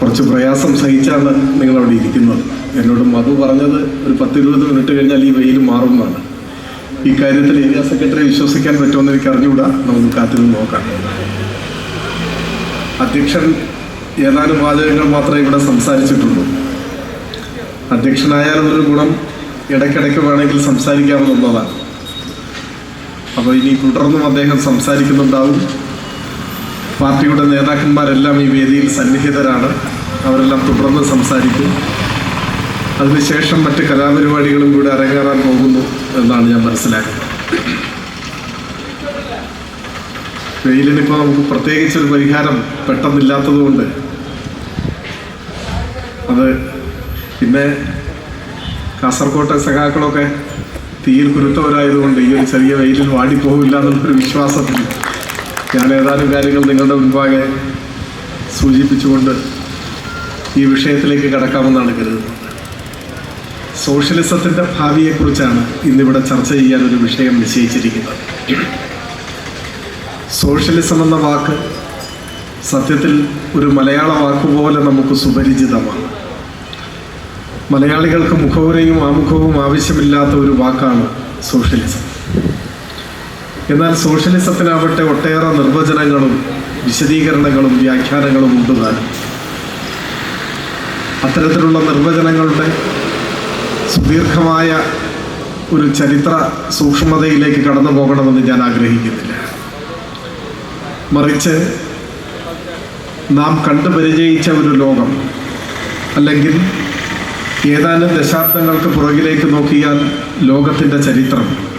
കുറച്ച് പ്രയാസം സഹിച്ചാണ് നിങ്ങൾ അവിടെ ഇരിക്കുന്നത്. എന്നോട് മധു പറഞ്ഞത് ഒരു പത്തിരുപത് മിനിറ്റ് കഴിഞ്ഞാൽ ഈ വെയിൽ മാറുമെന്നാണ്. ഈ കാര്യത്തിൽ ഏരിയ സെക്രട്ടറി വിശ്വസിക്കാൻ പറ്റുമെന്ന് എനിക്ക് അറിഞ്ഞുകൂടാ. നമുക്ക് കാത്തിരുന്ന് നോക്കാം. അധ്യക്ഷൻ ഏതാനും വാചകങ്ങൾ മാത്രമേ ഇവിടെ സംസാരിച്ചിട്ടുള്ളൂ. അധ്യക്ഷനായാലും ഒരു ഗുണം. ഇടയ്ക്കിടയ്ക്ക് വേണമെങ്കിൽ സംസാരിക്കാമെന്നുള്ളതാണ് അപ്പോൾ ഇനി തുടർന്നും അദ്ദേഹം സംസാരിക്കുന്നുണ്ടാവും. പാർട്ടിയുടെ നേതാക്കന്മാരെല്ലാം ഈ വേദിയിൽ സന്നിഹിതരാണ്. അവരെല്ലാം തുടർന്ന് സംസാരിക്കും. അതിനുശേഷം മറ്റ് കലാപരിപാടികളും കൂടെ അരങ്ങേറാൻ പോകുന്നു എന്നാണ് ഞാൻ മനസ്സിലാക്കുന്നത്. വെയിലിനിപ്പോൾ നമുക്ക് പ്രത്യേകിച്ച് ഒരു പരിഹാരം പെട്ടെന്നില്ലാത്തതുകൊണ്ട് അത് പിന്നെ കാസർകോട്ടെ സഖാക്കളൊക്കെ തീയിൽ കുരുത്തവരായതുകൊണ്ട് ഈ ഒരു ചെറിയ വെയിലിൽ വാടിപ്പോകില്ല എന്നുള്ളൊരു വിശ്വാസത്തിൽ ഞാൻ ഏതാനും കാര്യങ്ങൾ നിങ്ങളുടെ മുൻപാകെ സൂചിപ്പിച്ചുകൊണ്ട് ഈ വിഷയത്തിലേക്ക് കടക്കാമെന്നാണ് കരുതുന്നത്. സോഷ്യലിസത്തിന്റെ ഭാവിയെക്കുറിച്ചാണ് ഇന്നിവിടെ ചർച്ച ചെയ്യാൻ ഒരു വിഷയം നിശ്ചയിച്ചിരിക്കുന്നത്. സോഷ്യലിസം എന്ന വാക്ക് സത്യത്തിൽ ഒരു മലയാള വാക്കുപോലെ നമുക്ക് സുപരിചിതമാണ്. മലയാളികൾക്ക് മുഖവുരയും ആമുഖവും ആവശ്യമില്ലാത്ത ഒരു വാക്കാണ് സോഷ്യലിസം. എന്നാൽ സോഷ്യലിസത്തിനാവട്ടെ ഒട്ടേറെ നിർവചനങ്ങളും വിശദീകരണങ്ങളും വ്യാഖ്യാനങ്ങളും ഉണ്ട് താനും അത്തരത്തിലുള്ള നിർവചനങ്ങളുടെ സുദീർഘമായ ഒരു ചരിത്ര സൂക്ഷ്മതയിലേക്ക് കടന്നു പോകണമെന്ന് ഞാൻ ആഗ്രഹിക്കുന്നില്ല. മറിച്ച് നാം കണ്ടു പരിചയിച്ച ഒരു ലോകം അല്ലെങ്കിൽ ഏതാനും ദശാബ്ദങ്ങൾക്ക് പുറകിലേക്ക് നോക്കിയാൽ ലോകത്തിന്റെ ചരിത്രം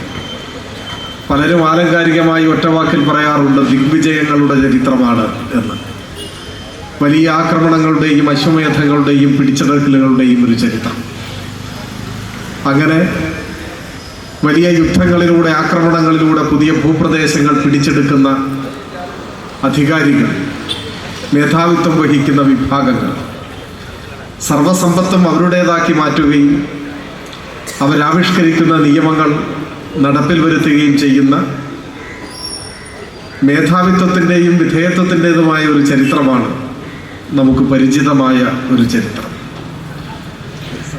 പലരും ആലങ്കാരികമായി ഒറ്റവാക്കിൽ പറയാറുണ്ട് ദിഗ്വിജയങ്ങളുടെ ചരിത്രമാണ് എന്ന്. വലിയ ആക്രമണങ്ങളുടെയും അശ്വമേധങ്ങളുടെയും പിടിച്ചെടുക്കലുകളുടെയും ഒരു ചരിത്രം. അങ്ങനെ വലിയ യുദ്ധങ്ങളിലൂടെ ആക്രമണങ്ങളിലൂടെ പുതിയ ഭൂപ്രദേശങ്ങൾ പിടിച്ചെടുക്കുന്ന അധികാരികൾ മേധാവിത്വം വഹിക്കുന്ന വിഭാഗങ്ങൾ സർവസമ്പത്തും അവരുടേതാക്കി മാറ്റുകയും അവരാവിഷ്കരിക്കുന്ന നിയമങ്ങൾ നടപ്പിൽ വരുത്തുകയും ചെയ്യുന്ന മേധാവിത്വത്തിന്റെയും വിധേയത്വത്തിന്റെതുമായ ഒരു ചരിത്രമാണ് നമുക്ക് പരിചിതമായ ഒരു ചരിത്രം.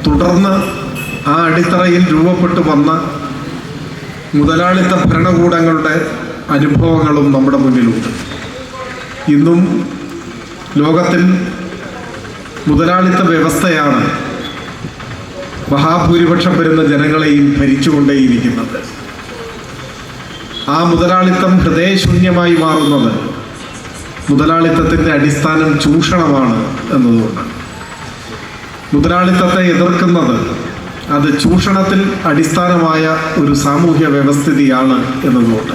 തുടർന്ന് ആ അടിത്തറയിൽ രൂപപ്പെട്ടു വന്ന മുതലാളിത്ത ഭരണകൂടങ്ങളുടെ അനുഭവങ്ങളും നമ്മുടെ മുന്നിലുണ്ട്. ഇന്നും ലോകത്തിൽ മുതലാളിത്ത വ്യവസ്ഥയാണ് മഹാഭൂരിപക്ഷം വരുന്ന ജനങ്ങളെയും ഭരിച്ചുകൊണ്ടേയിരിക്കുന്നത്. ആ മുതലാളിത്തം ഹൃദയശൂന്യമായി മാറുന്നത് മുതലാളിത്തത്തിന്റെ അടിസ്ഥാനം ചൂഷണമാണ് എന്നതുകൊണ്ട് മുതലാളിത്തത്തെ എതിർക്കുന്നത് അത് ചൂഷണത്തിൽ അടിസ്ഥാനമായ ഒരു സാമൂഹ്യ വ്യവസ്ഥിതിയാണ് എന്നതുകൊണ്ട്.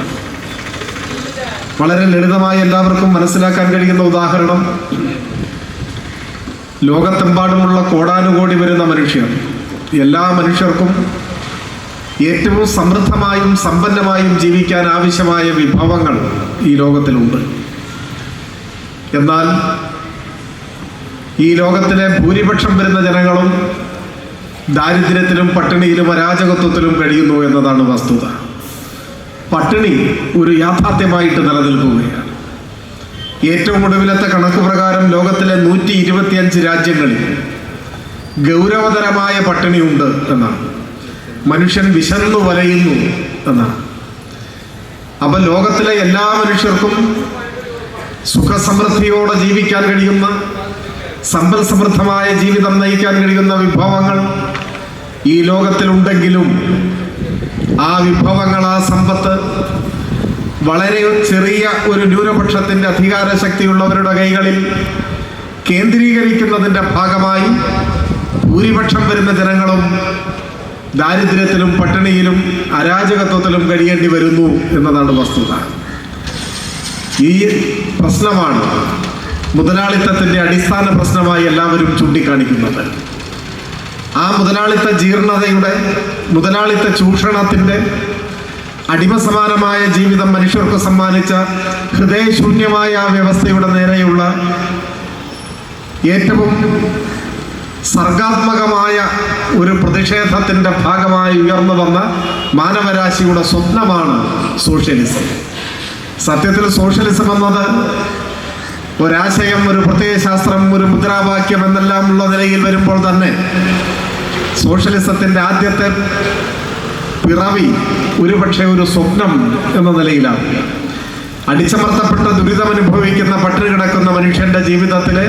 വളരെ ലളിതമായി എല്ലാവർക്കും മനസ്സിലാക്കാൻ കഴിയുന്ന ഉദാഹരണം ലോകത്തെമ്പാടുമുള്ള കോടാനുകോടി വരുന്ന മനുഷ്യർ എല്ലാ മനുഷ്യർക്കും ഏറ്റവും സമൃദ്ധമായും സമ്പന്നമായും ജീവിക്കാൻ ആവശ്യമായ വിഭവങ്ങൾ ഈ ലോകത്തിലുണ്ട്. എന്നാൽ ഈ ലോകത്തിലെ ഭൂരിപക്ഷം വരുന്ന ജനങ്ങളും ദാരിദ്ര്യത്തിലും പട്ടിണിയിലും അരാജകത്വത്തിലും കഴിയുന്നു എന്നതാണ് വസ്തുത. പട്ടിണി ഒരു യാഥാർത്ഥ്യമായിട്ട് നിലനിൽക്കുകയാണ്. ഏറ്റവും ഒടുവിലത്തെ കണക്ക് പ്രകാരം ലോകത്തിലെ നൂറ്റി രാജ്യങ്ങളിൽ ഗൗരവതരമായ പട്ടിണിയുണ്ട് എന്നാണ്. മനുഷ്യൻ വിശന്നു വലയുന്നു എന്നാണ്. അപ്പൊ ലോകത്തിലെ എല്ലാ മനുഷ്യർക്കും സുഖസമൃദ്ധിയോടെ ജീവിക്കാൻ കഴിയുന്ന സമ്പൽ സമൃദ്ധമായ ജീവിതം നയിക്കാൻ കഴിയുന്ന വിഭവങ്ങൾ ഈ ലോകത്തിലുണ്ടെങ്കിലും ആ വിഭവങ്ങൾ ആ സമ്പത്ത് വളരെ ചെറിയ ഒരു ന്യൂനപക്ഷത്തിന്റെ അധികാര ശക്തിയുള്ളവരുടെ കൈകളിൽ കേന്ദ്രീകരിക്കുന്നതിന്റെ ഭാഗമായി ഭൂരിപക്ഷം വരുന്ന ജനങ്ങളും ദാരിദ്ര്യത്തിലും പട്ടിണിയിലും അരാജകത്വത്തിലും കഴിയേണ്ടി വരുന്നു എന്നതാണ് വസ്തുത. ഈ പ്രശ്നമാണ് മുതലാളിത്തത്തിന്റെ അടിസ്ഥാന പ്രശ്നമായി എല്ലാവരും ചൂണ്ടിക്കാണിക്കുന്നത്. ആ മുതലാളിത്ത ജീർണതയുടെ മുതലാളിത്ത ചൂഷണത്തിന്റെ അടിമസമാനമായ ജീവിതം മനുഷ്യർക്ക് സമ്മാനിച്ച ഹൃദയശൂന്യമായ ആ വ്യവസ്ഥയുടെ നേരെയുള്ള ഏറ്റവും സർഗാത്മകമായ ഒരു പ്രതിഷേധത്തിന്റെ ഭാഗമായി ഉയർന്നു വന്ന മാനവരാശിയുടെ സ്വപ്നമാണ് സോഷ്യലിസം. സത്യത്തിൽ സോഷ്യലിസം എന്നത് ഒരാശയം ഒരു പ്രത്യയശാസ്ത്രം ഒരു മുദ്രാവാക്യം എന്നെല്ലാം ഉള്ള നിലയിൽ വരുമ്പോൾ തന്നെ സോഷ്യലിസത്തിന്റെ ആദ്യത്തെ പിറവി ഒരുപക്ഷെ ഒരു സ്വപ്നം എന്ന നിലയിലാണ്. അടിച്ചമർത്തപ്പെട്ട ദുരിതമനുഭവിക്കുന്ന പട്ടിണി കിടക്കുന്ന മനുഷ്യന്റെ ജീവിതത്തിലെ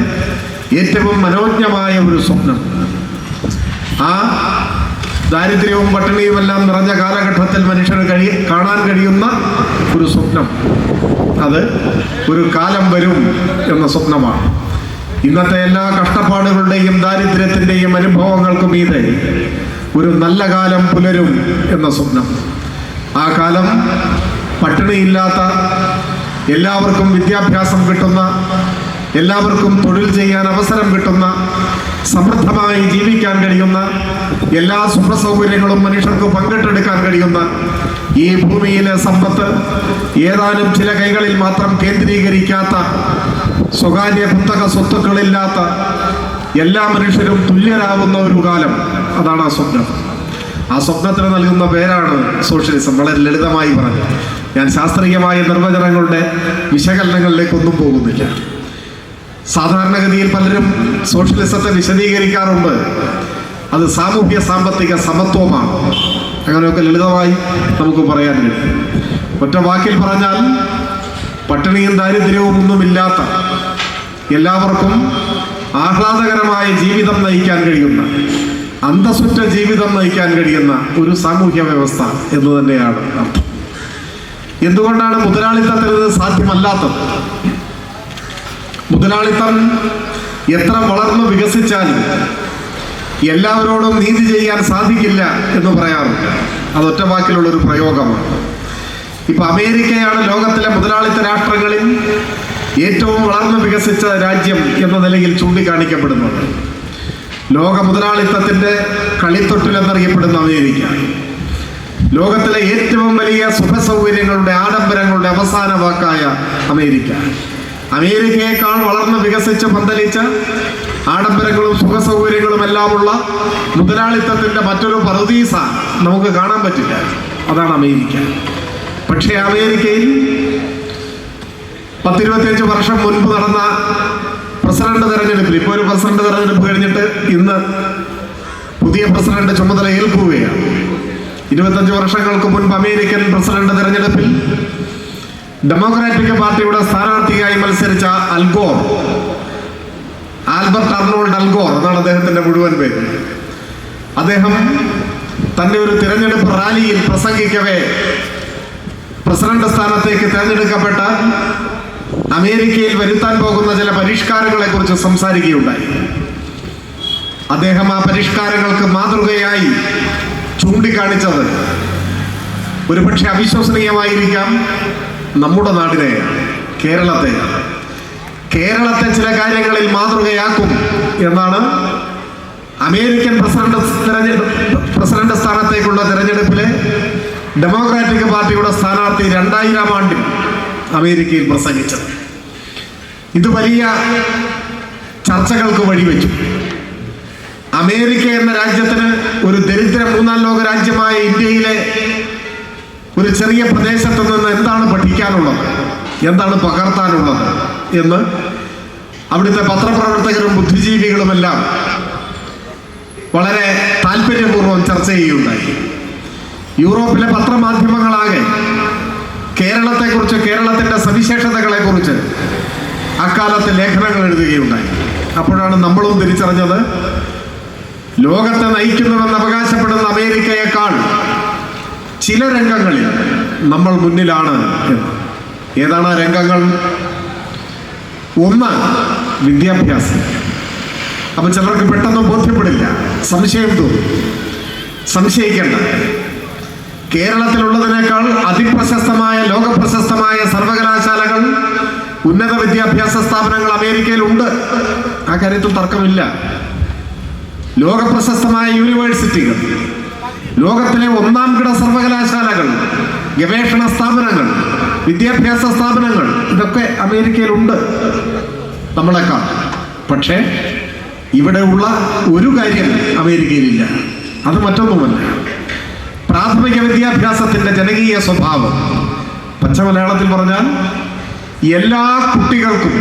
ഏറ്റവും മനോജ്ഞമായ ഒരു സ്വപ്നം. ആ ദാരിദ്ര്യവും പട്ടിണിയും എല്ലാം നിറഞ്ഞ കാലഘട്ടത്തിൽ മനുഷ്യന് കഴി കാണാൻ കഴിയുന്ന ഒരു സ്വപ്നം. അത് ഒരു കാലം വരും എന്ന സ്വപ്നമാണ്. ഇന്നത്തെ എല്ലാ കഷ്ടപ്പാടുകളുടെയും ദാരിദ്ര്യത്തിന്റെയും അനുഭവങ്ങൾക്കും മീതെ ഒരു നല്ല കാലം പുലരും എന്ന സ്വപ്നം. ആ കാലം പട്ടിണിയില്ലാത്ത എല്ലാവർക്കും വിദ്യാഭ്യാസം കിട്ടുന്ന എല്ലാവർക്കും തൊഴിൽ ചെയ്യാൻ അവസരം കിട്ടുന്ന സമൃദ്ധമായി ജീവിക്കാൻ കഴിയുന്ന എല്ലാ സുഖ സൗകര്യങ്ങളും മനുഷ്യർക്ക് പങ്കിട്ടെടുക്കാൻ കഴിയുന്ന ഈ ഭൂമിയിലെ സമ്പത്ത് ഏതാനും ചില കൈകളിൽ മാത്രം കേന്ദ്രീകരിക്കാത്ത സ്വകാര്യ കുത്തക സ്വത്തുക്കളില്ലാത്ത എല്ലാ മനുഷ്യരും തുല്യരാകുന്ന ഒരു കാലം. അതാണ് ആ സ്വപ്നം. ആ സ്വപ്നത്തിന് നൽകുന്ന പേരാണ് സോഷ്യലിസം. വളരെ ലളിതമായി പറഞ്ഞു ഞാൻ ശാസ്ത്രീയമായ നിർവചനങ്ങളുടെ വിശകലനങ്ങളിലേക്കൊന്നും പോകുന്നില്ല. സാധാരണഗതിയിൽ പലരും സോഷ്യലിസത്തെ വിശദീകരിക്കാറുണ്ട്. അത് സാമൂഹ്യ സാമ്പത്തിക സമത്വമാണ്. അങ്ങനെയൊക്കെ ലളിതമായി നമുക്ക് പറയാൻ കഴിയും. ഒറ്റ വാക്കിൽ പറഞ്ഞാൽ പട്ടിണിയും ദാരിദ്ര്യവും ഒന്നുമില്ലാത്ത എല്ലാവർക്കും ആഹ്ലാദകരമായ ജീവിതം നയിക്കാൻ കഴിയുന്ന അന്തസ്സുറ്റ ജീവിതം നയിക്കാൻ കഴിയുന്ന ഒരു സാമൂഹ്യ വ്യവസ്ഥ എന്ന് തന്നെയാണ് അർത്ഥം. എന്തുകൊണ്ടാണ് മുതലാളിത്തത്തിൽ ഇത് സാധ്യമല്ലാത്തത്? മുതലാളിത്തം എത്ര വളർന്നു വികസിച്ചാലും എല്ലാവരോടും നീതി ചെയ്യാൻ സാധിക്കില്ല എന്ന് പറയാറുണ്ട്. ഒറ്റ വാക്കിലുള്ള ഒരു പ്രയോഗമാണ്. ഇപ്പൊ അമേരിക്കയാണ് ലോകത്തിലെ മുതലാളിത്ത രാഷ്ട്രങ്ങളിൽ ഏറ്റവും വളർന്നു വികസിച്ച രാജ്യം എന്ന നിലയിൽ ചൂണ്ടിക്കാണിക്കപ്പെടുന്നുണ്ട് ലോക മുതലാളിത്തത്തിന്റെ കളിത്തൊട്ടിൽ എന്നറിയപ്പെടുന്ന അമേരിക്ക. ലോകത്തിലെ ഏറ്റവും വലിയ സുഖ സൗകര്യങ്ങളുടെ ആഡംബരങ്ങളുടെ അവസാന വാക്കായ അമേരിക്ക. അമേരിക്കയെക്കാൾ വളർന്ന് വികസിച്ച് പന്തലിച്ച ആഡംബരങ്ങളും സുഖ സൗകര്യങ്ങളും എല്ലാമുള്ള മുതലാളിത്തത്തിന്റെ മറ്റൊരു പറുദീസ നമുക്ക് കാണാൻ പറ്റില്ല. അതാണ് അമേരിക്ക. പക്ഷേ അമേരിക്കയിൽ പത്തിരുപത്തിയഞ്ച് വർഷം മുൻപ് നടന്ന പ്രസിഡന്റ് തെരഞ്ഞെടുപ്പിൽ ഇപ്പോൾ ഒരു പ്രസിഡന്റ് തെരഞ്ഞെടുപ്പ് കഴിഞ്ഞിട്ട് ഇന്ന് പുതിയ പ്രസിഡന്റ് ചുമതല ഏൽക്കുകയാണ്. ഇരുപത്തഞ്ച് വർഷങ്ങൾക്ക് മുൻപ് അമേരിക്കൻ പ്രസിഡന്റ് തെരഞ്ഞെടുപ്പിൽ ഡെമോക്രാറ്റിക് പാർട്ടിയുടെ സ്ഥാനാർത്ഥിയായി മത്സരിച്ച അൽഗോർ ആൽബർട്ട് അർണോൾഡ് അൽഗോർ എന്നാണ് അദ്ദേഹത്തിന്റെ മുഴുവൻ പേര്. അദ്ദേഹം തന്റെ ഒരു തിരഞ്ഞെടുപ്പ് റാലിയിൽ പ്രസംഗിക്കവേ പ്രസിഡന്റ് സ്ഥാനത്തേക്ക് തിരഞ്ഞെടുക്കപ്പെട്ട അമേരിക്കയിൽ വരുത്താൻ പോകുന്ന ചില പരിഷ്കാരങ്ങളെ കുറിച്ച് സംസാരിക്കുകയുണ്ടായി. അദ്ദേഹം ആ പരിഷ്കാരങ്ങൾക്ക് മാതൃകയായി ചൂണ്ടിക്കാണിച്ചത് ഒരുപക്ഷെ അവിശ്വസനീയമായിരിക്കാം നമ്മുടെ നാടിനെ കേരളത്തെ കേരളത്തെ ചില കാര്യങ്ങളിൽ മാതൃകയാക്കും എന്നാണ് അമേരിക്കൻ പ്രസിഡന്റ് പ്രസിഡന്റ് സ്ഥാനത്തേക്കുള്ള തെരഞ്ഞെടുപ്പിലെ ഡെമോക്രാറ്റിക് പാർട്ടിയുടെ സ്ഥാനാർത്ഥി രണ്ടായിരം ആണ്ടിൽ അമേരിക്കയിൽ പ്രസംഗിച്ചത്. ഇത് വലിയ ചർച്ചകൾക്ക് വഴിവെച്ചു. അമേരിക്ക എന്ന രാജ്യത്തിന് ഒരു ദരിദ്ര മൂന്നാം ലോക രാജ്യമായ ഇന്ത്യയിലെ ഒരു ചെറിയ പ്രദേശത്ത് നിന്ന് എന്താണ് പഠിക്കാനുള്ളത്? എന്താണ് പകർത്താനുള്ളത്? എന്ന് അവിടുത്തെ പത്രപ്രവർത്തകരും ബുദ്ധിജീവികളുമെല്ലാം വളരെ താല്പര്യപൂർവം ചർച്ച ചെയ്യുകയുണ്ടായി. യൂറോപ്പിലെ പത്രമാധ്യമങ്ങളാകെ കേരളത്തെക്കുറിച്ച് കേരളത്തിന്റെ സവിശേഷതകളെക്കുറിച്ച് അക്കാലത്ത് ലേഖനങ്ങൾ എഴുതുകയുണ്ടായി. അപ്പോഴാണ് നമ്മളും തിരിച്ചറിഞ്ഞത് ലോകത്തെ നയിക്കുന്നുവെന്ന് അവകാശപ്പെടുന്ന അമേരിക്കയെക്കാൾ ചില രംഗങ്ങളിൽ നമ്മൾ മുന്നിലാണ് ഏതാണ് ആ രംഗങ്ങൾ? ഒന്ന് വിദ്യാഭ്യാസം. അപ്പൊ ചിലർക്ക് പെട്ടെന്ന് ബോധ്യപ്പെടില്ല. സംശയം തോന്നും. സംശയിക്കേണ്ട. കേരളത്തിലുള്ളതിനേക്കാൾ അതിപ്രശസ്തമായ ലോകപ്രശസ്തമായ സർവകലാശാലകൾ ഉന്നത വിദ്യാഭ്യാസ സ്ഥാപനങ്ങൾ അമേരിക്കയിലുണ്ട്. ആ കാര്യത്തിൽ തർക്കമില്ല. ലോകപ്രശസ്തമായ യൂണിവേഴ്സിറ്റികൾ ലോകത്തിലെ ഒന്നാം കിട സർവകലാശാലകൾ ഗവേഷണ സ്ഥാപനങ്ങൾ വിദ്യാഭ്യാസ സ്ഥാപനങ്ങൾ ഇതൊക്കെ അമേരിക്കയിലുണ്ട് നമ്മളെക്കാൾ പക്ഷേ ഇവിടെ ഉള്ള ഒരു കാര്യം അമേരിക്കയിലില്ല. അത് മറ്റൊന്നുമല്ല. പ്രാഥമിക വിദ്യാഭ്യാസത്തിന്റെ ജനകീയ സ്വഭാവം. പച്ച മലയാളത്തിൽ പറഞ്ഞാൽ എല്ലാ കുട്ടികൾക്കും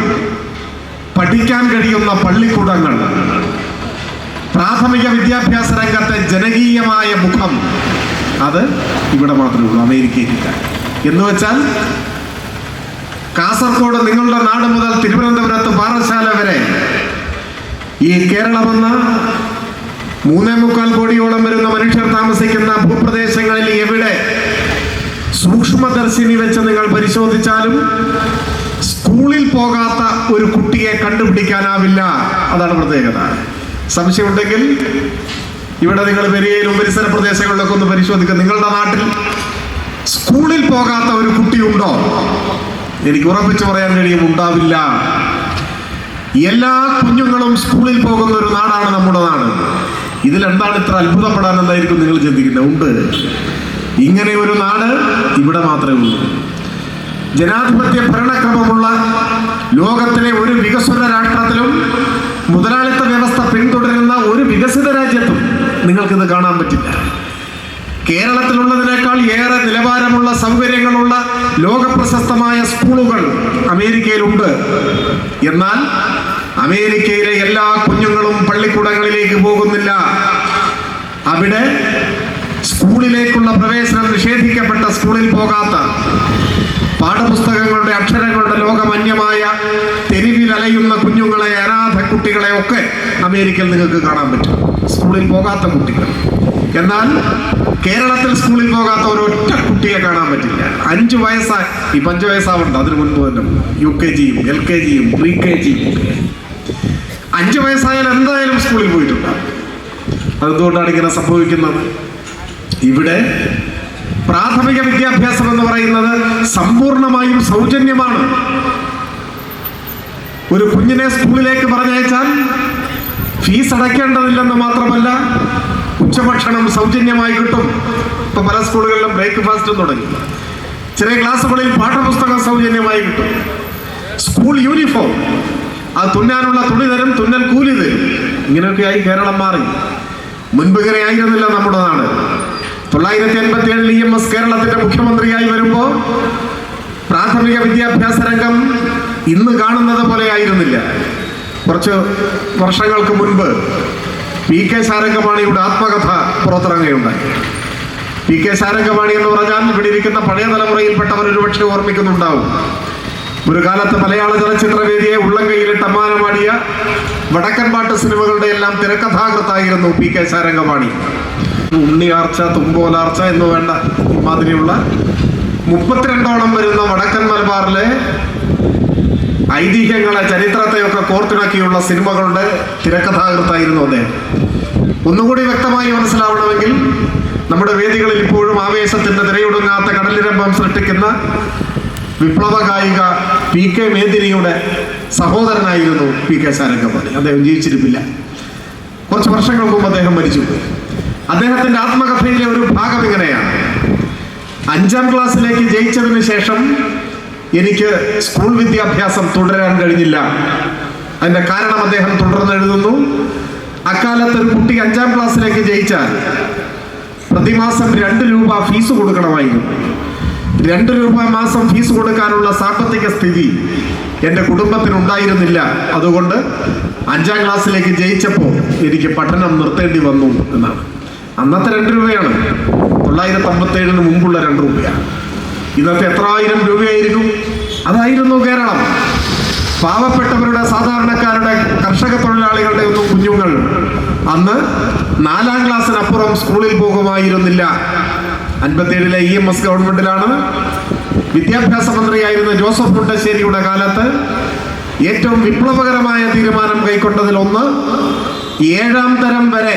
പഠിക്കാൻ കഴിയുന്ന പള്ളിക്കൂടങ്ങൾ പ്രാഥമിക വിദ്യാഭ്യാസ രംഗത്തെ ജനകീയമായ മുഖം അത് ഇവിടെ മാത്രമേ ഉള്ളൂ അമേരിക്കയിലില്ല. എന്ന് വെച്ചാൽ കാസർഗോഡ് നിങ്ങളുടെ നാട് മുതൽ തിരുവനന്തപുരത്ത് പാറശാല വരെ. ഈ കേരളമെന്ന മൂന്നേ മുക്കാൽ കോടിയോളം വരുന്ന മനുഷ്യർ താമസിക്കുന്ന ഭൂപ്രദേശങ്ങളിൽ എവിടെ സൂക്ഷ്മദർശിനി വെച്ച് നിങ്ങൾ പരിശോധിച്ചാലും സ്കൂളിൽ പോകാത്ത ഒരു കുട്ടിയെ കണ്ടുപിടിക്കാനാവില്ല. അതാണ് പ്രത്യേകത. സംശയമുണ്ടെങ്കിൽ ഇവിടെ നിങ്ങൾ പെരിയയിലും പരിസര പ്രദേശങ്ങളിലൊക്കെ ഒന്ന് പരിശോധിക്കുക നിങ്ങളുടെ നാട്ടിൽ സ്കൂളിൽ പോകാത്ത ഒരു കുട്ടിയുണ്ടോ? എനിക്ക് ഉറപ്പിച്ചു പറയാൻ കഴിയും ഉണ്ടാവില്ല. എല്ലാ കുഞ്ഞുങ്ങളും സ്കൂളിൽ പോകുന്ന ഒരു നാടാണ് നമ്മുടെ നാട്. ഇതിലെന്താണ് ഇത്ര അത്ഭുതപ്പെടാൻ എന്തായിരിക്കും നിങ്ങൾ ചിന്തിക്കുന്നത്? ഉണ്ട്. ഇങ്ങനെ ഒരു നാട് ഇവിടെ മാത്രമേ ഉള്ളൂ. ജനാധിപത്യ ഭരണക്രമമുള്ള ലോകത്തിലെ ഒരു വികസ്വര രാഷ്ട്രത്തിലും മുതലാളിത്ത വ്യവസ്ഥ പിന്തുടരുന്ന ഒരു വികസിത രാജ്യത്തും നിങ്ങൾക്കിത് കാണാൻ പറ്റില്ല. കേരളത്തിലുള്ളതിനേക്കാൾ ഏറെ നിലവാരമുള്ള സൗകര്യങ്ങളുള്ള ലോകപ്രശസ്തമായ സ്കൂളുകൾ അമേരിക്കയിലുണ്ട്. എന്നാൽ അമേരിക്കയിലെ എല്ലാ കുഞ്ഞുങ്ങളും പള്ളിക്കൂടങ്ങളിലേക്ക് പോകുന്നില്ല. അവിടെ സ്കൂളിലേക്കുള്ള പ്രവേശനം നിഷേധിക്കപ്പെട്ട സ്കൂളിൽ പോകാത്ത പാഠപുസ്തകങ്ങളുടെ അക്ഷരങ്ങളുടെ ലോകമന്യമായ തെരുവിൽ അലയുന്ന കുഞ്ഞുങ്ങളെ അനാഥ കുട്ടികളെ ഒക്കെ അമേരിക്കയിൽ നിങ്ങൾക്ക് കാണാൻ പറ്റും. സ്കൂളിൽ പോകാത്ത കുട്ടികൾ. എന്നാൽ കേരളത്തിൽ സ്കൂളിൽ പോകാത്ത ഒരൊറ്റ കുട്ടിയെ കാണാൻ പറ്റില്ല. അഞ്ച് വയസ്സായി ഇപ്പം അഞ്ചു വയസ്സാവണ്ട അതിന് മുൻപ് തന്നെ. യു കെ ജിയും എൽ കെ ജിയും പ്രീ കെ ജിയും. അഞ്ചു വയസ്സായാൽ എന്തായാലും സ്കൂളിൽ പോയിട്ടുണ്ടാവും അതെന്തുകൊണ്ടാണ് ഇങ്ങനെ സംഭവിക്കുന്നത്? ഇവിടെ പ്രാഥമിക വിദ്യാഭ്യാസം എന്ന് പറയുന്നത് സമ്പൂർണമായും സൗജന്യമാണ്. ഒരു കുഞ്ഞിനെ സ്കൂളിലേക്ക് പറഞ്ഞയച്ചാൽ ഫീസ് അടയ്ക്കേണ്ടതില്ലെന്ന് മാത്രമല്ല ഉച്ചഭക്ഷണം സൗജന്യമായി കിട്ടും. ഇപ്പൊ പല സ്കൂളുകളിലും ബ്രേക്ക്ഫാസ്റ്റ് തുടങ്ങി. ചെറിയ ക്ലാസ്സുകളിൽ പാഠപുസ്തകം സൗജന്യമായി കിട്ടും. School uniform. ആ തുന്നാനുള്ള തുണി തരും തുന്നൽ കൂലി തരും. ഇങ്ങനെയൊക്കെയായി കേരളം മാറി. മുൻപ് ഇങ്ങനെ ആയിരുന്നില്ല നമ്മുടെ നാട്. തൊള്ളായിരത്തി എൺപത്തി ഏഴിൽ ഇ എം എസ് കേരളത്തിന്റെ മുഖ്യമന്ത്രിയായി വരുമ്പോൾ പ്രാഥമിക വിദ്യാഭ്യാസ രംഗം ഇന്ന് കാണുന്നത് പോലെ ആയിരുന്നില്ല കുറച്ച് വർഷങ്ങൾക്ക് മുൻപ് പി കെ സാരംഗമാണിയുടെ ആത്മകഥ പുറത്തിറങ്ങുകയുണ്ടായി. പി കെ സാരംഗമാണി എന്ന് പറഞ്ഞാൽ ഇവിടെ ഇരിക്കുന്ന പഴയ തലമുറയിൽപ്പെട്ടവർ ഒരുപക്ഷെ ഓർമ്മിക്കുന്നുണ്ടാവും. ഒരു കാലത്ത് മലയാള ചലച്ചിത്രവേദിയെ ഉള്ളംകൈയിലിട്ട് അമ്മാനമാടിയ വടക്കൻ പാട്ട് സിനിമകളുടെ എല്ലാം തിരക്കഥാകൃത്തായിരുന്നു പി കെ സാരംഗമാണി ഉണ്ണിയാർച്ച തുമ്പോലാർച്ച എന്ന് വേണ്ട മാതിരിയുള്ള മുപ്പത്തിരണ്ടോളം വരുന്ന വടക്കൻ മലബാറിലെ ഐതിഹ്യങ്ങളെ ചരിത്രത്തെയൊക്കെ കോർത്തിണക്കിയുള്ള സിനിമകളുടെ തിരക്കഥാകൃത്തായിരുന്നു അദ്ദേഹം. ഒന്നുകൂടി വ്യക്തമായി മനസ്സിലാവണമെങ്കിൽ നമ്മുടെ വേദികളിൽ ഇപ്പോഴും ആവേശത്തിന്റെ തിരയൊടുങ്ങാത്ത കടലിരമ്പം സൃഷ്ടിക്കുന്ന വിപ്ലവ ഗായിക പി കെ മേദിനിയുടെ സഹോദരനായിരുന്നു പി കെ ശാരംഗപാണി അദ്ദേഹം ജീവിച്ചിരിപ്പില്ല കുറച്ച് വർഷങ്ങൾക്ക് മുമ്പ് അദ്ദേഹം മരിച്ചു അദ്ദേഹത്തിന്റെ ആത്മകഥയിലെ ഒരു ഭാഗം ഇങ്ങനെയാണ്. അഞ്ചാം ക്ലാസ്സിലേക്ക് ജയിച്ചതിന് ശേഷം എനിക്ക് സ്കൂൾ വിദ്യാഭ്യാസം തുടരാൻ കഴിഞ്ഞില്ല. അതിന്റെ കാരണം അദ്ദേഹം തുടർന്ന് എഴുതുന്നു. അക്കാലത്ത് ഒരു കുട്ടി അഞ്ചാം ക്ലാസ്സിലേക്ക് ജയിച്ചാൽ പ്രതിമാസം രണ്ട് രൂപ ഫീസ് കൊടുക്കണമായിരുന്നു. രണ്ട് രൂപ മാസം ഫീസ് കൊടുക്കാനുള്ള സാമ്പത്തിക സ്ഥിതി എന്റെ കുടുംബത്തിനുണ്ടായിരുന്നില്ല അതുകൊണ്ട് അഞ്ചാം ക്ലാസ്സിലേക്ക് ജയിച്ചപ്പോൾ എനിക്ക് പഠനം നിർത്തേണ്ടി വന്നു എന്നാണ്. അന്നത്തെ രണ്ട് രൂപയാണ്. തൊള്ളായിരത്തി അമ്പത്തേഴിന് മുമ്പുള്ള രണ്ട് രൂപയാണ്. ഇന്നത്തെ എത്ര ആയിരം രൂപയായിരിക്കും? അതായിരുന്നു കേരളം. പാവപ്പെട്ടവരുടെ സാധാരണക്കാരുടെ കർഷക തൊഴിലാളികളുടെ ഒന്നും കുഞ്ഞുങ്ങൾ അന്ന് നാലാം ക്ലാസ്സിനപ്പുറം സ്കൂളിൽ പോകുമായിരുന്നില്ല. അൻപത്തിയേഴിലെ ഇ എം എസ് ഗവൺമെന്റിലാണ്. വിദ്യാഭ്യാസ മന്ത്രിയായിരുന്ന ജോസഫ് മുണ്ടശ്ശേരിയുടെ കാലത്ത് ഏറ്റവും വിപ്ലവകരമായ തീരുമാനം കൈക്കൊണ്ടതിൽ ഒന്ന് ഏഴാം തരം വരെ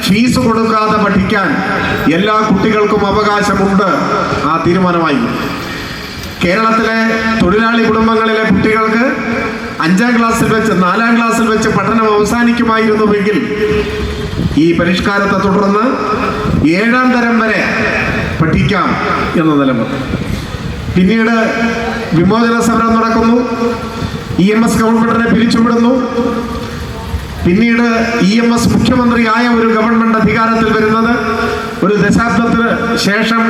ഫീസ് കൊടുക്കാതെ പഠിക്കാൻ എല്ലാ കുട്ടികൾക്കും അവകാശമുണ്ട്. ആ തീരുമാനമായി. കേരളത്തിലെ തൊഴിലാളി കുടുംബങ്ങളിലെ കുട്ടികൾക്ക് അഞ്ചാം ക്ലാസ്സിൽ വെച്ച് നാലാം ക്ലാസ്സിൽ വെച്ച് പഠനം അവസാനിക്കുമായിരുന്നുവെങ്കിൽ ഈ പരിഷ്കാരത്തെ തുടർന്ന് ഏഴാം തരം വരെ പഠിക്കാം എന്ന നിലപാട്. പിന്നീട് വിമോചന സമരം നടക്കുന്നു. ഇ എം എസ് ഗവൺമെന്റിനെ പിരിച്ചുവിടുന്നു. പിന്നീട് ഇ എം എസ് മുഖ്യമന്ത്രിയായ ഒരു ഗവൺമെന്റ് അധികാരത്തിൽ വരുന്നത് ഒരു ദശാബ്ദത്തിന് ശേഷം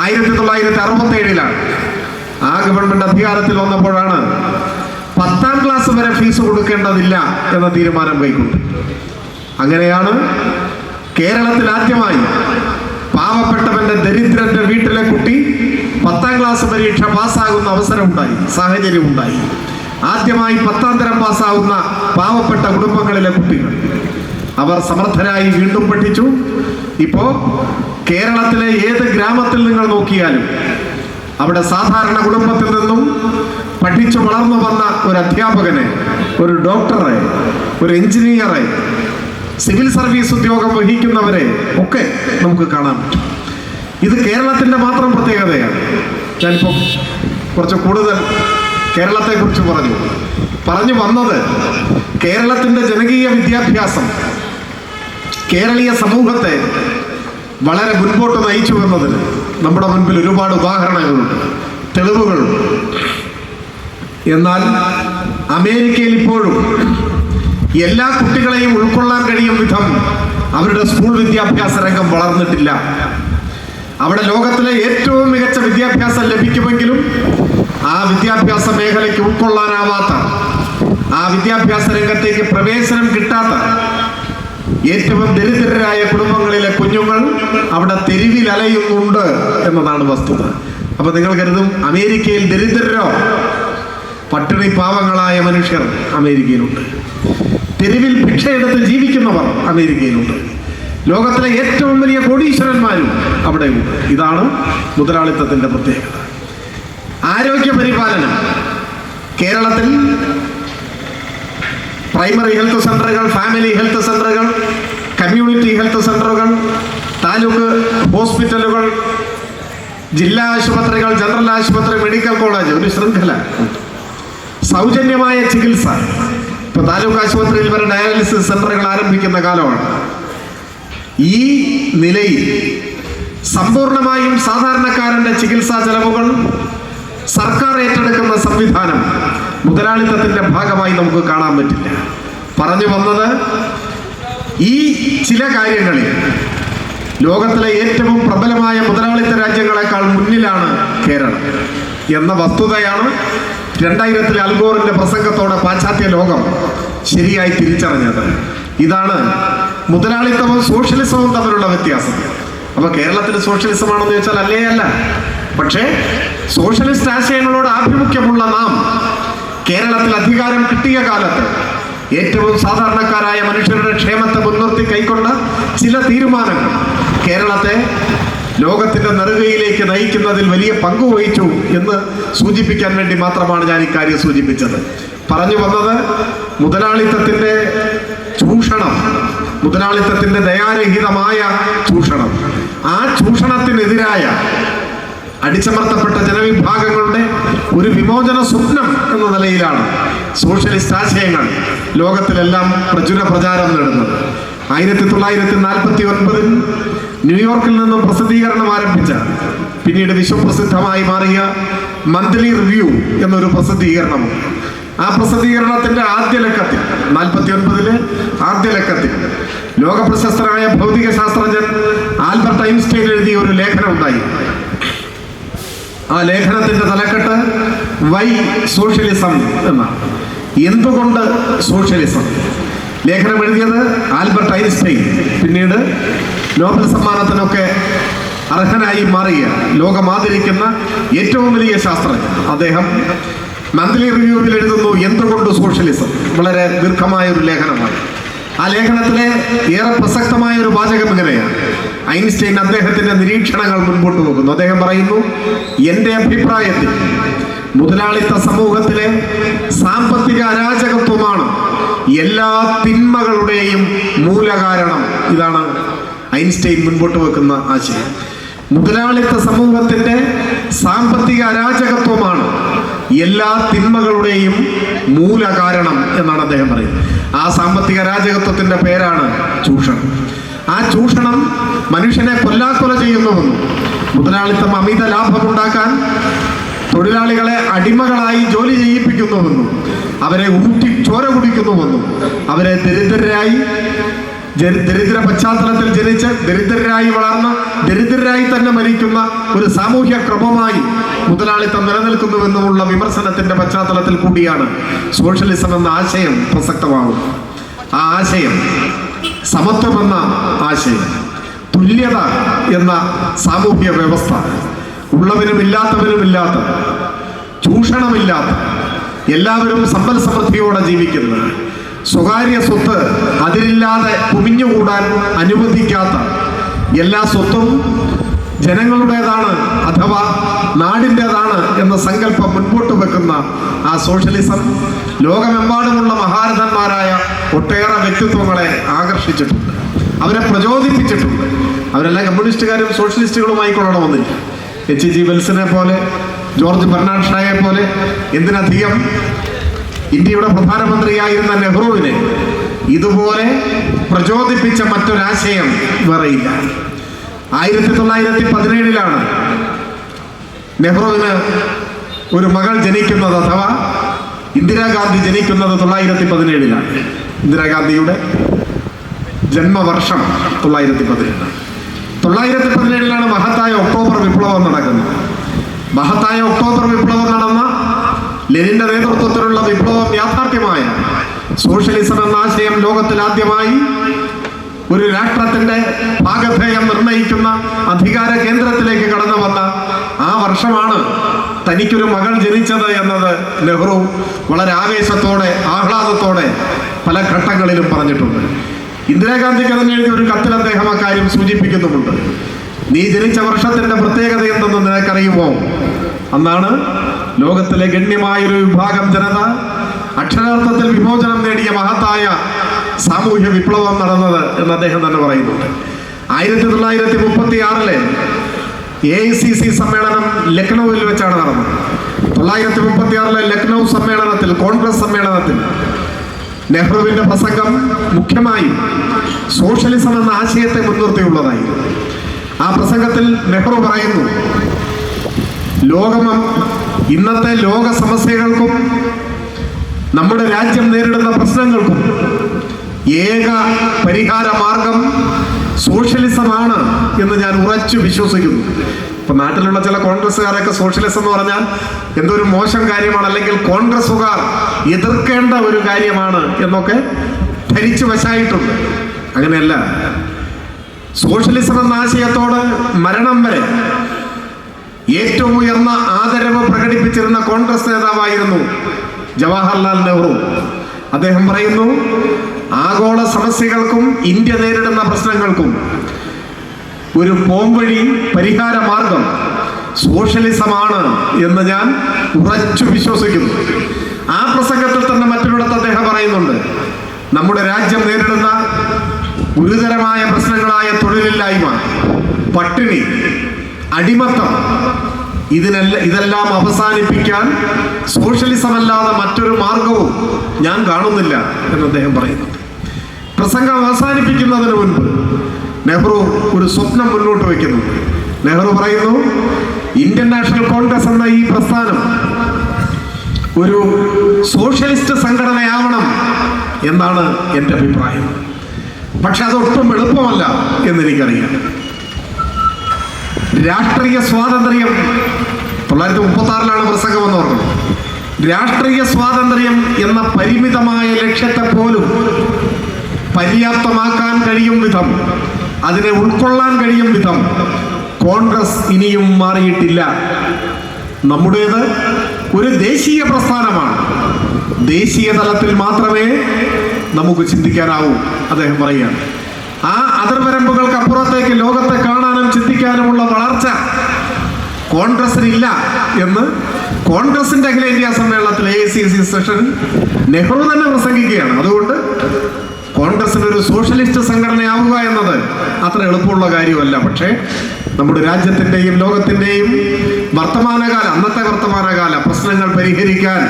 ആയിരത്തി തൊള്ളായിരത്തി അറുപത്തി ഏഴിലാണ് ആ ഗവൺമെന്റ് അധികാരത്തിൽ വന്നപ്പോഴാണ് പത്താം ക്ലാസ് വരെ ഫീസ് കൊടുക്കേണ്ടതില്ല എന്ന തീരുമാനം കൈക്കൊണ്ടു. അങ്ങനെയാണ് കേരളത്തിൽ ആദ്യമായി പാവപ്പെട്ടവന്റെ ദരിദ്രന്റെ വീട്ടിലെ കുട്ടി പത്താം ക്ലാസ് പരീക്ഷ പാസ്സാകുന്ന അവസരം ഉണ്ടായി സാഹചര്യം ഉണ്ടായി ആദ്യമായി പത്താം തരം പാസ്സാവുന്ന പാവപ്പെട്ട കുടുംബങ്ങളിലെ കുട്ടികൾ അവർ സമർത്ഥരായി വീണ്ടും പഠിച്ചു. ഇപ്പോ കേരളത്തിലെ ഏത് ഗ്രാമത്തിൽ നിങ്ങൾ നോക്കിയാലും അവിടെ സാധാരണ കുടുംബത്തിൽ നിന്നും പഠിച്ചു വളർന്നു വന്ന ഒരു അധ്യാപകനെ ഒരു ഡോക്ടറെ ഒരു എഞ്ചിനീയറെ സിവിൽ സർവീസ് ഉദ്യോഗം വഹിക്കുന്നവരെ ഒക്കെ നമുക്ക് കാണാൻ പറ്റും. ഇത് കേരളത്തിന്റെ മാത്രം പ്രത്യേകതയാണ്. ഞാനിപ്പം കുറച്ച് കൂടുതൽ കേരളത്തെക്കുറിച്ച് പറഞ്ഞു. പറഞ്ഞു വന്നത് കേരളത്തിന്റെ ജനകീയ വിദ്യാഭ്യാസം കേരളീയ സമൂഹത്തെ വളരെ മുൻപോട്ട് നയിച്ചു എന്നതിന് നമ്മുടെ മുൻപിൽ ഒരുപാട് ഉദാഹരണങ്ങളുണ്ട് തെളിവുകളുണ്ട് എന്നാൽ അമേരിക്കയിൽ ഇപ്പോഴും എല്ലാ കുട്ടികളെയും ഉൾക്കൊള്ളാൻ കഴിയും വിധം അവരുടെ സ്കൂൾ വിദ്യാഭ്യാസ രംഗം വളർന്നിട്ടില്ല. അവിടെ ലോകത്തിലെ ഏറ്റവും മികച്ച വിദ്യാഭ്യാസം ലഭിക്കുമെങ്കിലും ആ വിദ്യാഭ്യാസ മേഖലയ്ക്ക് ഉൾക്കൊള്ളാനാവാത്ത ആ വിദ്യാഭ്യാസ രംഗത്തേക്ക് പ്രവേശനം കിട്ടാത്ത ഏറ്റവും ദരിദ്രരായ കുടുംബങ്ങളിലെ കുഞ്ഞുങ്ങൾ അവിടെ തെരുവിൽ അലയുന്നുണ്ട് എന്നതാണ് വസ്തുത. അപ്പൊ നിങ്ങൾ കരുതും അമേരിക്കയിൽ ദരിദ്രരോ? പട്ടിണി പാവങ്ങളായ മനുഷ്യർ അമേരിക്കയിലുണ്ട്. തെരുവിൽ ഭിക്ഷയെടുത്ത് ജീവിക്കുന്നവർ അമേരിക്കയിലുണ്ട്. ലോകത്തിലെ ഏറ്റവും വലിയ കോടീശ്വരന്മാരും അവിടെയുണ്ട്. ഇതാണ് മുതലാളിത്തത്തിന്റെ പ്രത്യേകത. ആരോഗ്യ പരിപാലനം. കേരളത്തിൽ പ്രൈമറി ഹെൽത്ത് സെന്ററുകൾ ഫാമിലി ഹെൽത്ത് സെന്ററുകൾ കമ്മ്യൂണിറ്റി ഹെൽത്ത് സെന്ററുകൾ താലൂക്ക് ഹോസ്പിറ്റലുകൾ ജില്ലാ ആശുപത്രികൾ ജനറൽ ആശുപത്രി മെഡിക്കൽ കോളേജ് ഒരു ശൃംഖല. സൗജന്യമായ ചികിത്സ. ഇപ്പൊ താലൂക്ക് ആശുപത്രിയിൽ വരെ ഡയാലിസിസ് സെന്ററുകൾ ആരംഭിക്കുന്ന കാലമാണ്. ഈ നിലയിൽ സമ്പൂർണമായും സാധാരണക്കാരന്റെ ചികിത്സാ ചെലവുകൾ സർക്കാർ ഏറ്റെടുക്കുന്ന സംവിധാനം മുതലാളിത്തത്തിന്റെ ഭാഗമായി നമുക്ക് കാണാൻ പറ്റില്ല. പറഞ്ഞു വന്നത് ഈ ചില കാര്യങ്ങളിൽ ലോകത്തിലെ ഏറ്റവും പ്രബലമായ മുതലാളിത്ത രാജ്യങ്ങളെക്കാൾ മുന്നിലാണ് കേരളം എന്ന വസ്തുതയാണ് രണ്ടായിരത്തിലെ അൽഗോറിന്റെ പ്രസംഗത്തോടെ പാശ്ചാത്യ ലോകം ശരിയായി തിരിച്ചറിഞ്ഞത്. ഇതാണ് മുതലാളിത്തവും സോഷ്യലിസവും തമ്മിലുള്ള വ്യത്യാസം. അപ്പൊ കേരളത്തിൽ സോഷ്യലിസമാണെന്ന് ചോദിച്ചാൽ അല്ലേ അല്ല? പക്ഷേ സോഷ്യലിസ്റ്റ് ആശയങ്ങളോട് ആഭിമുഖ്യമുള്ള നാം കേരളത്തിൽ അധികാരം കിട്ടിയ കാലത്ത് ഏറ്റവും സാധാരണക്കാരായ മനുഷ്യരുടെ ക്ഷേമത്തെ മുൻനിർത്തി കൈക്കൊണ്ട ചില തീരുമാനങ്ങൾ കേരളത്തെ ലോകത്തിന്റെ നെറുകയിലേക്ക് നയിക്കുന്നതിൽ വലിയ പങ്ക് വഹിച്ചു എന്ന് സൂചിപ്പിക്കാൻ വേണ്ടി മാത്രമാണ് ഞാൻ ഇക്കാര്യം സൂചിപ്പിച്ചത്. പറഞ്ഞു വന്നത് മുതലാളിത്തത്തിന്റെ ചൂഷണം മുതലാളിത്തത്തിന്റെ ദയാരഹിതമായ ചൂഷണം. ആ ചൂഷണത്തിനെതിരായ അടിച്ചമർത്തപ്പെട്ട ജനവിഭാഗങ്ങളുടെ ഒരു വിമോചന സ്വപ്നം എന്ന നിലയിലാണ് സോഷ്യലിസ്റ്റ് ആശയങ്ങൾ ലോകത്തിലെല്ലാം പ്രചുര പ്രചാരം നേടുന്നത്. ആയിരത്തി തൊള്ളായിരത്തി നാൽപ്പത്തി ഒൻപതിൽ ന്യൂയോർക്കിൽ നിന്നും പ്രസിദ്ധീകരണം ആരംഭിച്ച പിന്നീട് വിശ്വപ്രസിദ്ധമായി മാറിയ മന്ത്ലി റിവ്യൂ എന്നൊരു പ്രസിദ്ധീകരണം. ആ പ്രസിദ്ധീകരണത്തിന്റെ ആദ്യ ലക്കത്തിൽ നാൽപ്പത്തി ഒൻപതിലെ ആദ്യ ലക്കത്തിൽ ലോകപ്രശസ്തനായ ഭൗതിക ശാസ്ത്രജ്ഞൻ ആൽബർട്ട് ഐൻസ്റ്റൈൻ എഴുതിയ ഒരു ലേഖനം ഉണ്ടായി. ആ ലേഖനത്തിന്റെ തലക്കെട്ട് വൈ സോഷ്യലിസം എന്നാണ്. എന്തുകൊണ്ട് സോഷ്യലിസം? ലേഖനം എഴുതിയത് ആൽബർട്ട് ഐൻസ്റ്റൈൻ. പിന്നീട് നോബൽ സമ്മാനത്തിനൊക്കെ അർഹനായി മാറിയ ലോകമാതിരിക്കുന്ന ഏറ്റവും വലിയ ശാസ്ത്രജ്ഞൻ അദ്ദേഹം മന്ത്ലി റിവ്യൂവിൽ എഴുതുന്നു എന്തുകൊണ്ട് സോഷ്യലിസം? വളരെ ദീർഘമായ ഒരു ലേഖനമാണ്. ആ ലേഖനത്തിലെ ഏറെ പ്രസക്തമായ ഒരു വാചകം ഇങ്ങനെയാണ്. ഐൻസ്റ്റൈൻ അദ്ദേഹത്തിന്റെ നിരീക്ഷണങ്ങൾ മുൻപോട്ട് പോകുന്നു അദ്ദേഹം പറയുന്നു എന്റെ അഭിപ്രായത്തിൽ മുതലാളിത്ത സമൂഹത്തിലെ സാമ്പത്തിക അരാജകത്വമാണ് എല്ലാ തിന്മകളുടെയും മൂലകാരണം. ഇതാണ് ഐൻസ്റ്റൈൻ മുൻപോട്ട് വെക്കുന്ന ആശയം. മുതലാളിത്ത സമൂഹത്തിന്റെ സാമ്പത്തിക അരാജകത്വമാണ് എല്ലാ തിന്മകളുടെയും മൂലകാരണം എന്നാണ് അദ്ദേഹം പറയുന്നത്. ആ സാമ്പത്തിക രാജകത്വത്തിന്റെ പേരാണ് ചൂഷണം. ആ ചൂഷണം മനുഷ്യനെ കൊല്ലാക്കൊല ചെയ്യുന്നുവെന്നും മുതലാളിത്തം അമിത ലാഭം ഉണ്ടാക്കാൻ തൊഴിലാളികളെ അടിമകളായി ജോലി ചെയ്യിപ്പിക്കുന്നുവെന്നും അവരെ ഊറ്റി ചോര കുടിക്കുന്നുവെന്നും അവരെ ദരിദ്രരായി ദരിദ്ര പശ്ചാത്തലത്തിൽ ജനിച്ച് ദരിദ്രരായി വളർന്ന് ദരിദ്രരായി തന്നെ മരിക്കുന്ന ഒരു സാമൂഹ്യ ക്രമമായി മുതലാളിത്തം നിലനിൽക്കുന്നുവെന്നുമുള്ള വിമർശനത്തിന്റെ പശ്ചാത്തലത്തിൽ കൂടിയാണ് സോഷ്യലിസം എന്ന ആശയം പ്രസക്തമാകും. ആ ആശയം സമത്വം എന്ന ആശയം തുല്യത എന്ന സാമൂഹ്യ വ്യവസ്ഥ ഉള്ളവനും ഇല്ലാത്തവനും ഇല്ലാത്ത ചൂഷണമില്ലാത്ത എല്ലാവരും സമ്പൽ സമൃദ്ധിയോടെ ജീവിക്കുന്ന സ്വകാര്യ സ്വത്ത് അതിരില്ലാതെ കുമിഞ്ഞുകൂടാൻ അനുവദിക്കാത്ത എല്ലാ സ്വത്തും ജനങ്ങളുടേതാണ് അഥവാ നാടിന്റെതാണ് എന്ന സങ്കല്പം മുൻപോട്ട് വെക്കുന്ന ആ സോഷ്യലിസം ലോകമെമ്പാടുമുള്ള മഹാരഥന്മാരായ ഒട്ടേറെ വ്യക്തിത്വങ്ങളെ ആകർഷിച്ചിട്ടുണ്ട്. അവരെ പ്രചോദിപ്പിച്ചിട്ടുണ്ട്. അവരെല്ലാം കമ്മ്യൂണിസ്റ്റുകാരും സോഷ്യലിസ്റ്റുകളുമായി കൊള്ളണമെന്നില്ല. എച്ച് ജി വെൽസിനെ പോലെ ജോർജ് ബെർണാഡ് ഷായെ പോലെ എന്തിനധികം ഇന്ത്യയുടെ പ്രധാനമന്ത്രിയായിരുന്ന നെഹ്റുവിനെ ഇതുപോലെ പ്രചോദിപ്പിച്ച മറ്റൊരാശയം വേറെയില്ല. ആയിരത്തി തൊള്ളായിരത്തി പതിനേഴിലാണ് നെഹ്റുവിന് ഒരു മകൾ ജനിക്കുന്നത് അഥവാ ഇന്ദിരാഗാന്ധി ജനിക്കുന്നത് തൊള്ളായിരത്തി പതിനേഴിലാണ് ഇന്ദിരാഗാന്ധിയുടെ ജന്മവർഷം തൊള്ളായിരത്തി പതിനേഴ് തൊള്ളായിരത്തി പതിനേഴിലാണ് മഹത്തായ ഒക്ടോബർ വിപ്ലവം നടക്കുന്നത്. മഹത്തായ ഒക്ടോബർ വിപ്ലവം നടന്ന ലെനിന്റെ നേതൃത്വത്തിലുള്ള വിപ്ലവം യാഥാർത്ഥ്യമായ. സോഷ്യലിസം എന്ന ആശയം ലോകത്തിൽ ആദ്യമായി ഒരു രാഷ്ട്രത്തിന്റെ ഭാഗധേയം നിർണയിക്കുന്ന അധികാര കേന്ദ്രത്തിലേക്ക് കടന്നു വന്ന ആ വർഷമാണ് തനിക്കൊരു മകൾ ജനിച്ചത് എന്നത് നെഹ്റു വളരെ ആവേശത്തോടെ ആഹ്ലാദത്തോടെ പല ഘട്ടങ്ങളിലും പറഞ്ഞിട്ടുണ്ട്. ഇന്ദിരാഗാന്ധിക്ക് തന്നെ എഴുതിയ ഒരു കത്തിൽ അദ്ദേഹം അക്കാര്യം സൂചിപ്പിക്കുന്നുമുണ്ട്. നീ ജനിച്ച വർഷത്തിന്റെ പ്രത്യേകത എന്തെന്ന് നിനക്കറിയുമോ? അന്നാണ് ലോകത്തിലെ ഗണ്യമായൊരു വിഭാഗം ജനത അക്ഷരാർത്ഥത്തിൽ വിമോചനം നേടിയ മഹത്തായ സാമൂഹ്യ വിപ്ലവം നടന്നത് എന്ന് അദ്ദേഹം തന്നെ പറയുന്നുണ്ട്. ആയിരത്തി തൊള്ളായിരത്തി മുപ്പത്തി ആറിലെ എ ഐ സി സി സമ്മേളനം ലക്നൌവിൽ വെച്ചാണ് നടന്നത്. തൊള്ളായിരത്തി മുപ്പത്തി ആറിലെ ലക്നൗ സമ്മേളനത്തിൽ കോൺഗ്രസ് സമ്മേളനത്തിൽ നെഹ്റുവിന്റെ പ്രസംഗം മുഖ്യമായും സോഷ്യലിസം എന്ന ആശയത്തെ മുൻനിർത്തിയുള്ളതായിരുന്നു. ആ പ്രസംഗത്തിൽ നെഹ്റു പറയുന്നു ലോകം ഇന്നത്തെ ലോക സമസ്യകൾക്കും നമ്മുടെ രാജ്യം നേരിടുന്ന പ്രശ്നങ്ങൾക്കും ഏക പരിഹാര മാർഗം സോഷ്യലിസമാണ് എന്ന് ഞാൻ ഉറച്ചു വിശ്വസിക്കുന്നു. ഇപ്പൊ നാട്ടിലുള്ള ചില കോൺഗ്രസ്സുകാരൊക്കെ സോഷ്യലിസം എന്ന് പറഞ്ഞാൽ എന്തോ ഒരു മോശം കാര്യമാണ് അല്ലെങ്കിൽ കോൺഗ്രസ്സുകാർ എതിർക്കേണ്ട ഒരു കാര്യമാണ് എന്നൊക്കെ ധരിച്ചു വശായിട്ടുണ്ട്. അങ്ങനെയല്ല. സോഷ്യലിസം എന്ന ആശയത്തോട് മരണം വരെ ഏറ്റവും ഉയർന്ന ആദരവ് പ്രകടിപ്പിച്ചിരുന്ന കോൺഗ്രസ് നേതാവായിരുന്നു ജവഹർലാൽ നെഹ്റു. അദ്ദേഹം പറയുന്നു ആഗോള സമസ്യകൾക്കും ഇന്ത്യ നേരിടുന്ന പ്രശ്നങ്ങൾക്കും ഒരു പോംവഴി പരിഹാര മാർഗം സോഷ്യലിസമാണ് എന്ന് ഞാൻ ഉറച്ചു വിശ്വസിക്കുന്നു. ആ പ്രസംഗത്തിൽ തന്നെ മറ്റൊരിടത്ത് അദ്ദേഹം പറയുന്നുണ്ട് നമ്മുടെ രാജ്യം നേരിടുന്ന ഗുരുതരമായ പ്രശ്നങ്ങളായ തൊഴിലില്ലായ്മ പട്ടിണി അടിമത്തം. ഇതിനെല്ല ഇതെല്ലാം അവസാനിപ്പിക്കാൻ സോഷ്യലിസം അല്ലാതെ മറ്റൊരു മാർഗവും ഞാൻ കാണുന്നില്ല എന്ന് അദ്ദേഹം പറയുന്നു. പ്രസംഗം അവസാനിപ്പിക്കുന്നതിന് മുൻപ് നെഹ്റു ഒരു സ്വപ്നം മുന്നോട്ട് വയ്ക്കുന്നു. നെഹ്റു പറയുന്നു ഇന്ത്യൻ നാഷണൽ കോൺഗ്രസ് എന്ന ഈ പ്രസ്ഥാനം ഒരു സോഷ്യലിസ്റ്റ് സംഘടനയാവണം എന്നാണ് എന്റെ അഭിപ്രായം. പക്ഷെ അതൊട്ടും എളുപ്പമല്ല എന്നെനിക്കറിയാം. രാഷ്ട്രീയ സ്വാതന്ത്ര്യം തൊള്ളായിരത്തി മുപ്പത്തി ആറിലാണ് പ്രസംഗം എന്ന് പറഞ്ഞത് രാഷ്ട്രീയ സ്വാതന്ത്ര്യം എന്ന പരിമിതമായ ലക്ഷ്യത്തെ പോലും പര്യാപ്തമാക്കാൻ കഴിയും വിധം അതിനെ ഉൾക്കൊള്ളാൻ കഴിയും വിധം കോൺഗ്രസ് ഇനിയും മാറിയിട്ടില്ല. നമ്മുടേത് ഒരു ദേശീയ പ്രസ്ഥാനമാണ്. ദേശീയ തലത്തിൽ മാത്രമേ നമുക്ക് ചിന്തിക്കാനാവൂ അദ്ദേഹം പറയുകയാണ്. ആ അതിർവരമ്പുകൾക്ക് അപ്പുറത്തേക്ക് ലോകത്തെ കാണാനും ചിന്തിക്കാനുമുള്ള വളർച്ച കോൺഗ്രസിനില്ല എന്ന് കോൺഗ്രസിന്റെ അഖിലേന്ത്യാ സമ്മേളനത്തിൽ എ സി സി സെഷനിൽ നെഹ്റു തന്നെ പ്രസംഗിക്കുകയാണ്. അതുകൊണ്ട് കോൺഗ്രസിന് ഒരു സോഷ്യലിസ്റ്റ് സംഘടനയാവുക എന്നത് അത്ര എളുപ്പമുള്ള കാര്യമല്ല. പക്ഷേ നമ്മുടെ രാജ്യത്തിന്റെയും ലോകത്തിന്റെയും വർത്തമാനകാല അന്നത്തെ വർത്തമാനകാല പ്രശ്നങ്ങൾ പരിഹരിക്കാൻ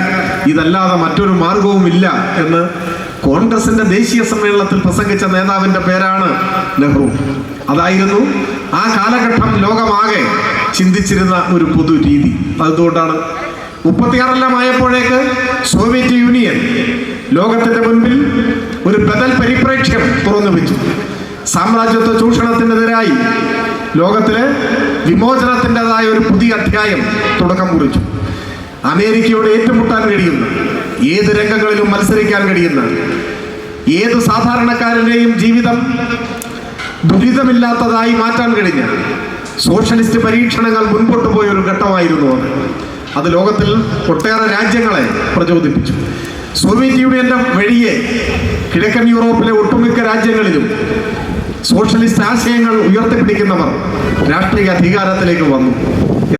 ഇതല്ലാതെ മറ്റൊരു മാർഗവും ഇല്ല എന്ന് കോൺഗ്രസിന്റെ ദേശീയ സമ്മേളനത്തിൽ പ്രസംഗിച്ച നേതാവിന്റെ പേരാണ് നെഹ്റു. അതായിരുന്നു ആ കാലഘട്ടം ലോകമാകെ ചിന്തിച്ചിരുന്ന ഒരു പൊതു രീതി. അതുകൊണ്ടാണ് മുപ്പത്തിയാറെല്ലാം ആയപ്പോഴേക്ക് സോവിയറ്റ് യൂണിയൻ ലോകത്തിന്റെ മുൻപിൽ ഒരു ബദൽ പരിപ്രേക്ഷ്യം തുറന്നു വെച്ചു. സാമ്രാജ്യത്വ ചൂഷണത്തിനെതിരായി ലോകത്തിലെ വിമോചനത്തിന്റെതായ ഒരു പുതിയ അധ്യായം തുടക്കം കുറിച്ചു. അമേരിക്കയോട് ഏറ്റുമുട്ടാൻ കഴിയുന്ന ഏത് രംഗങ്ങളിലും മത്സരിക്കാൻ കഴിയുന്ന ഏത് സാധാരണക്കാരന്റെയും ജീവിതം ദുരിതമില്ലാത്തതായി മാറ്റാൻ കഴിഞ്ഞ. സോഷ്യലിസ്റ്റ് പരീക്ഷണങ്ങൾ മുൻപോട്ട് പോയ ഒരു ഘട്ടമായിരുന്നു അത്. അത് ലോകത്തിൽ ഒട്ടേറെ രാജ്യങ്ങളെ പ്രചോദിപ്പിച്ചു. സോവിയറ്റ് യൂണിയന്റെ വഴിയെ കിഴക്കൻ യൂറോപ്പിലെ ഒട്ടുമിക്ക രാജ്യങ്ങളിലും സോഷ്യലിസ്റ്റ് ആശയങ്ങൾ ഉയർത്തിപ്പിടിക്കുന്നവർ രാഷ്ട്രീയ അധികാരത്തിലേക്ക് വന്നു.